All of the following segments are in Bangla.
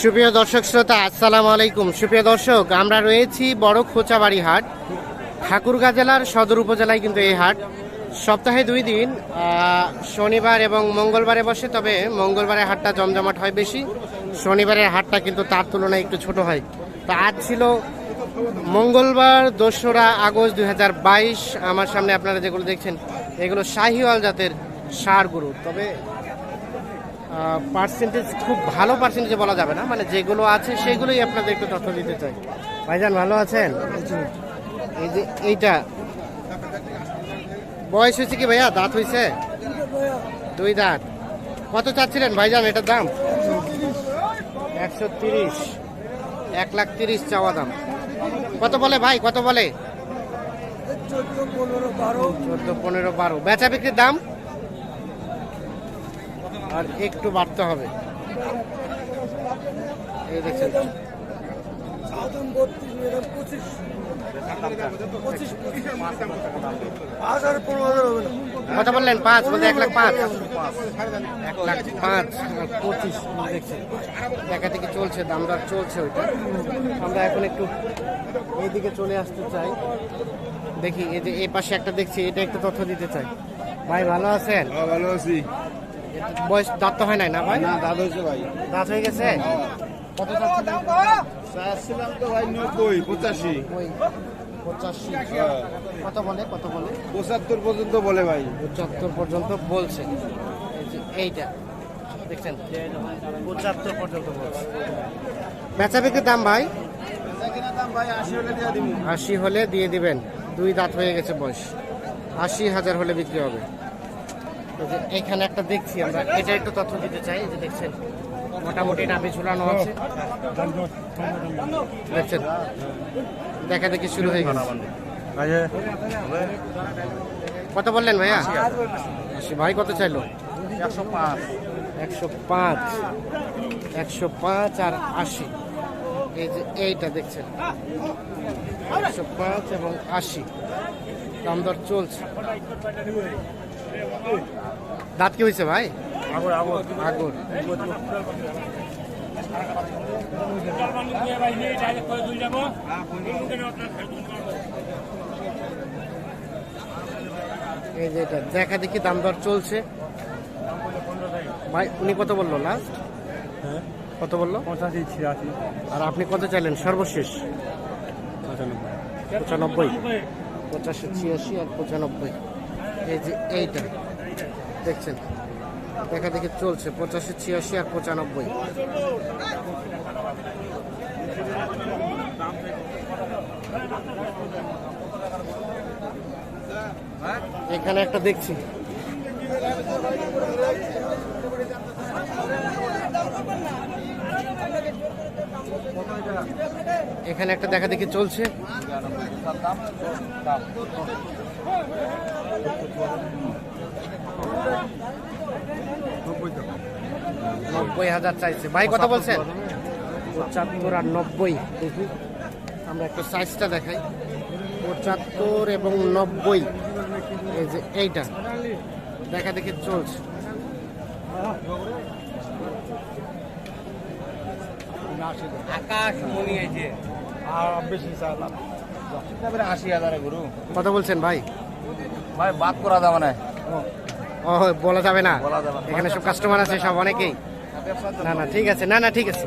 সুপ্রিয় দর্শক শ্রোতা, আসসালামু আলাইকুম। সুপ্রিয় দর্শক, আমরা রয়েছি বড় খোঁচাবাড়ি হাট। ঠাকুরগাঁ জেলার সদর উপজেলায় কিন্তু এই হাট। সপ্তাহে দুই দিন শনিবার এবং মঙ্গলবারে বসে, তবে মঙ্গলবারে হাটটা জমজমাট হয় বেশি। শনিবারের হাটটা কিন্তু তার তুলনায় একটু ছোট হয়। তো আজ ছিল মঙ্গলবার, দোসরা আগস্ট দুই হাজার বাইশ। আমার সামনে আপনারা যেগুলো দেখছেন, এগুলো শাহিওয়াল জাতের সার গরু। তবে পার্সেন্টেজ খুব ভালো পার্সেন্টেজ বলা যাবে না মানে যেগুলো আছে সেগুলোই আপনাদের একটু তথ্য দিতে চাই। ভাইজান ভালো আছেন? এই যে এইটা। বয়স হয়েছে কি ভাইয়া? দাঁত হয়েছে? দুই দাঁত। কত চাচ্ছিলেন ভাইজান এটার দাম? একশো তিরিশ। এক লাখ তিরিশ চাওয়া দাম। কত বলে ভাই? কত বলে? চোদ্দ পনেরো বারো। বেচা বিক্রির দাম? আর একটু বাড়তে হবে। বললেন? পাঁচ এক লাখ পাঁচ। এক লাখ পাঁচ পঁচিশ চলছে আমরা এখন একটু এইদিকে চলে আসতে চাই। দেখি এই যে এই পাশে একটা দেখছি এটা একটু তথ্য দিতে চাই। ভাই ভালো আছেন? হ্যাঁ, ভালো আছি। বয়স দাঁত তো হয় নাই না ভাই? না দাদা হয়েছে ভাই। দাঁত হয়ে গেছে? কত চাচ্ছিলাম তো ভাই নব্বই পঁচাশি। পঁচাশি। হ্যাঁ। কত বলে কত বলে? পঁচাত্তর পর্যন্ত বলে ভাই। পঁচাত্তর পর্যন্ত বলছে। এইটা দেখছেন? পঁচাত্তর পর্যন্ত বলছে। বেচা বিক্রির দাম ভাই? দাম আশি হলে দিয়ে দিবেন। দুই দাঁত হয়ে গেছে বয়স। আশি হাজার হলে বিক্রি হবে। এখানে একটা দেখছি আমরা। এটা একটু তথ্য দিতে চাই যে দেখছেন মোটামুটি নামে ঝুলানো আছে দেখছেন? দেখা দেখি শুরু হয়ে গেছে। কত বললেন ভাইয়া? ভাই কত চাইলো? একশো পাঁচ। একশো পাঁচ। একশো পাঁচ আর আশি। এই যে এইটা দেখছেন। একশো পাঁচ এবং আশি। দাম দর চলছে। দাঁত কি হয়েছে ভাই? আগর এই যে এটা দেখা দেখি দাম দর চলছে। ভাই উনি কত বলল লাস্ট কত বলল? পঁচাশি ছিয়াশি। আর আপনি কত চাইলেন? সর্বশেষ? পঁচানব্বই। পঁচাশি ছিয়াশি আর পঁচানব্বই। এই যে এইটা, দেখছেন? দেখা দেখি চলছে, পঁচাশি, ছিয়াশি আর পঁচানব্বই। এখানে একটা দেখছি। এখানে একটা দেখা দেখি চলছে। নব্বই হাজার চাইছে। ভাই কত বলছেন? পঁচাত্তর আর নব্বই। দেখি আমরা একটু সাইজটা দেখাই। পঁচাত্তর এবং নব্বই। এই যে এইটা। দেখা দেখি চলছে। আকাশ মনি আছে আর বেশি চাইলাম তারপরে আশি হাজারে গরু। কত বলছেন ভাই? ভাই বাদ করা যাবে না। ও বলা যাবে না। এখানে সব কাস্টমার আছে সব অনেকেই। না না ঠিক আছে। না না ঠিক আছে।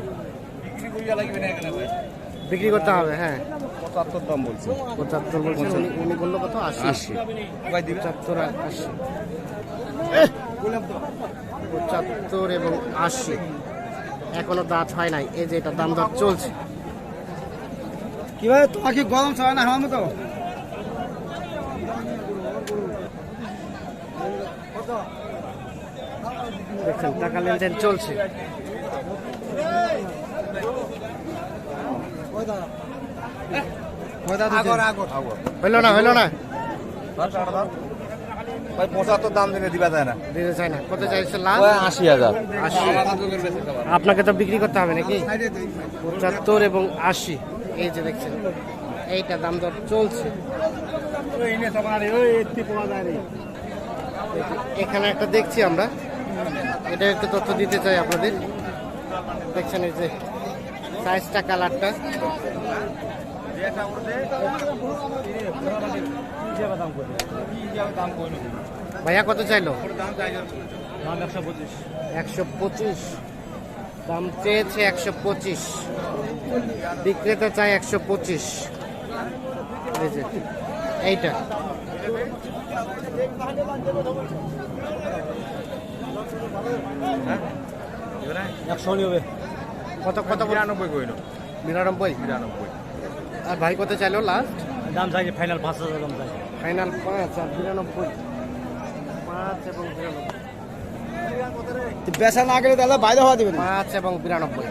বিক্রি করতে হবে হ্যাঁ। পঁচাত্তর দাম বলছে। পঁচাত্তর বলছেন উনি উনি বলল কত? আশি। আশি। পঁচাত্তর আশি। পঁচাত্তর এবং আশি। এখনও দাঁত হয় নাই। এই যে এটা দাম দর চলছে। কি ভাই তোমার কি গরম ছয় না আমার মতো দেখছেন টাকা লেনদেন চলছে। হইল না হইল না। ভাই পঁচাত্তর দাম দিনে দিবা যায় না। দিতে চাই না। কত চাইছে লাভ আশি হাজার। আশি। আপনাকে তো বিক্রি করতে হবে নাকি? পঁচাত্তর এবং আশি। এই যে দেখছেন এইটা দাম দর চলছে। এখানে একটা দেখছি আমরা। এটা একটু তথ্য দিতে চাই আপনাদের। দেখছেন এই যে সাইজটা কালারটা ভাইয়া কত চাইলো? একশো পঁচিশ। দাম চেয়েছে একশো পঁচিশ। বিক্রেতা চাই একশো পঁচিশ। এইটা। একশো কত কত বিরানব্বই কইল। বিরানব্বই? বিরানব্বই। আর ভাই কত চাইলো লাস্ট দাম চাইছে ফাইনাল পাঁচ হাজার দাম চাইছে ফাইনাল পাঁচ আর বিরানব্বই। পাঁচ এবং বিরানব্বই। বেচা না গেলে তাহলে বাইরে হওয়া দিবেন পাঁচ এবং বিরানব্বই।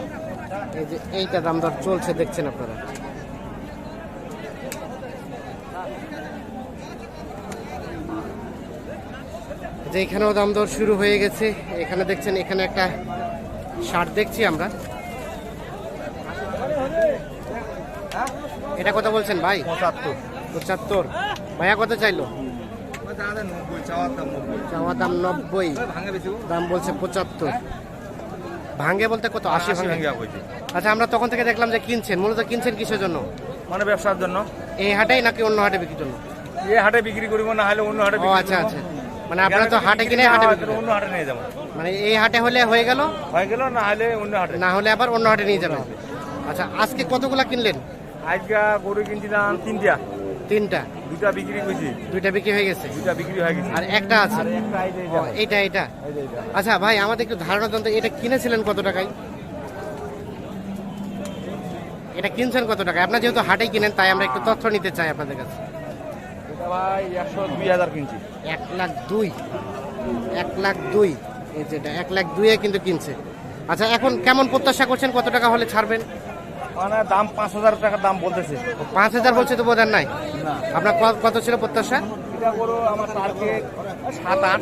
এই যে এইটা দাম দর চলছে দেখছেন আপনারা? যে এখানেও দাম দর শুরু হয়ে গেছে। এখানে দেখছেন এখানে একটা শার্ট দেখছি আমরা। এটা কত বলছেন ভাই? পঁচাত্তর। পঁচাত্তর। ভাইয়া কত চাইলো নব্বই চাওয়ার দাম নব্বই চাওয়া দাম নব্বই। দাম বলছে পঁচাত্তর। ভাঙ্গে বলতে কত? আশি ভাঙ্গে আচ্ছা আমরা তখন থেকে দেখলাম যে কিনছেন। মূলত কিনছেন কিসের জন্য? মানে ব্যবসার জন্য। এই হাটেই নাকি অন্য হাটে বিক্রির জন্য? এ হাটে বিক্রি করব না হলে অন্য হাটে আচ্ছা আচ্ছা। মানে আপনারা তো হাটে কিনে হাটে অন্য হাটে নিয়ে যাব। মানে এই হাটে হলে হয়ে গেল? হয়ে গেল না হলে অন্য হাটে। না হলে আবার অন্য হাটে নিয়ে যাবেন। আচ্ছা আজকে কতগুলা কিনলেন? আজকে গরু কিনছিলাম তিনটা। তিনটা। দুটা বিক্রি করছি দুইটা বিক্রি হয়ে গেছে? দুটা বিক্রি হয়ে গেছে। আর একটা আছে? এটা এইটা। আচ্ছা ভাই আমাদের একটু ধারণা দেন তো এটা কিনেছিলেন কত টাকায়? এটা কিনছেন কত টাকায়? আপনার যেহেতু হাটে কিনেন তাই আমরা একটু তথ্য নিতে চাই আপনাদের কাছে। এটা ভাই একশো দুই হাজার কিনছি। এক লাখ দুই। এক লাখ দুই। এই যেটা এক লাখ দুইয়ে কিন্তু কিনছে। আচ্ছা এখন কেমন প্রত্যাশা করছেন? কত টাকা হলে ছাড়বেন? মানে দাম পাঁচ হাজার টাকার দাম বলতেছে। পাঁচ হাজার বলছে তো বোধ নাই? আপনার কত ছিল প্রত্যাশা? এটা গরু আমার টার্গেট সাত আট।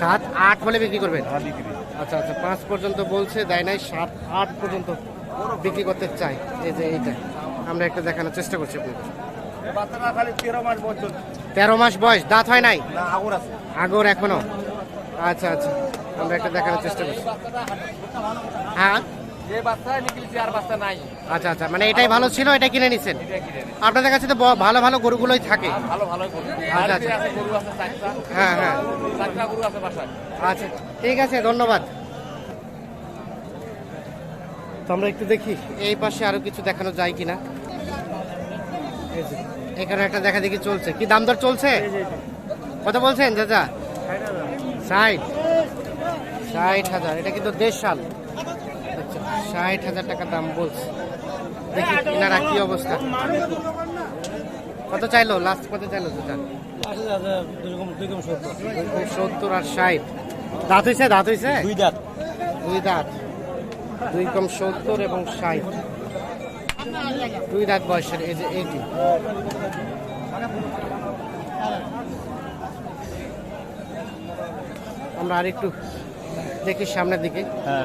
সাত আট হলে বিক্রি করবেন? হ্যাঁ আচ্ছা আচ্ছা পাঁচ পর্যন্ত বলছে দেয় নাই সাত আট পর্যন্ত বিক্রি করতে চাই এই যে এইটা আমরা একটু দেখানোর চেষ্টা করছি আপনাকে তেরো মাস বয়স দাঁত হয় নাই? না আগর আছে। আগর এখনও? আচ্ছা আচ্ছা আমরা একটা দেখানোর চেষ্টা করছি। হ্যাঁ? যে বাচ্চা নিকলছে আর বাচ্চা নাই। আচ্ছা আচ্ছা মানে এটাই ভালো ছিল এটা কিনে নিছেন। আপনাদের কাছে তো ভালো ভালো গরুগুলোই থাকে। ভালো ভালো গরু। আচ্ছা, আচ্ছা। আচ্ছা। গরু আছে চারটা। হ্যাঁ হ্যাঁ। চারটা গরু আছে বাসায়। আচ্ছা ঠিক আছে ধন্যবাদ। তো আমরা একটু দেখি এই পাশে আরও কিছু দেখানো যায় কিনা। এখানে একটা দেখা দেখি চলছে। কি দাম দর চলছে? কত বলছেন চাচা? ষাট ষাট। হাজার এটা কিন্তু দেশ সাল ষাট হাজার টাকা দাম বলছে। দেখি এনারা কি অবস্থা। কত চাইলো? লাস্ট কত চাইলো সত্তর আর ষাট। দাঁত হয়েছে দাঁত হয়েছে দুই দাঁত। দুই দাঁত। দুই কম সত্তর এবং ষাট। দুই দাঁত বয়সের এই যে এইটি আমরা আর একটু দেখি সামনের দিকে। হ্যাঁ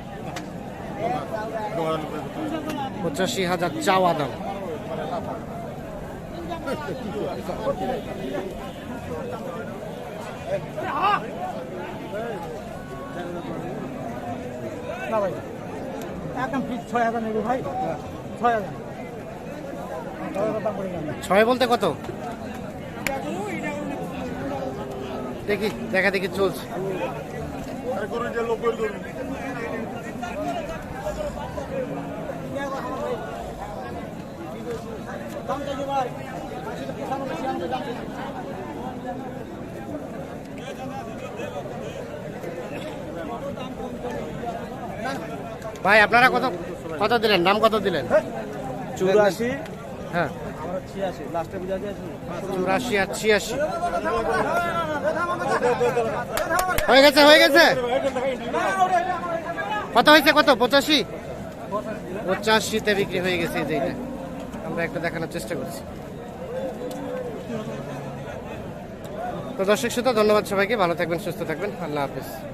পঁচাশি হাজার চাওয়া দাম। একদম ফিক্স ছয় হাজার নেবে ভাই। ছয় হাজার। ছয় বলতে কত? দেখি দেখা দেখি চলছে। ভাই আপনারা কত কত দিলেন? নাম কত দিলেন? চুরাশি। হ্যাঁ। চুরাশি আর ছিয়াশি। হয়ে গেছে হয়ে গেছে? কত হয়েছে কত? পঁচাশি? পঁচাশিতে বিক্রি হয়ে গেছে এই যে এটা। আমরা একটা দেখানোর চেষ্টা করছি। তো দর্শক শ্রোতা, ধন্যবাদ সবাইকে। ভালো থাকবেন, সুস্থ থাকবেন। আল্লাহ হাফিজ।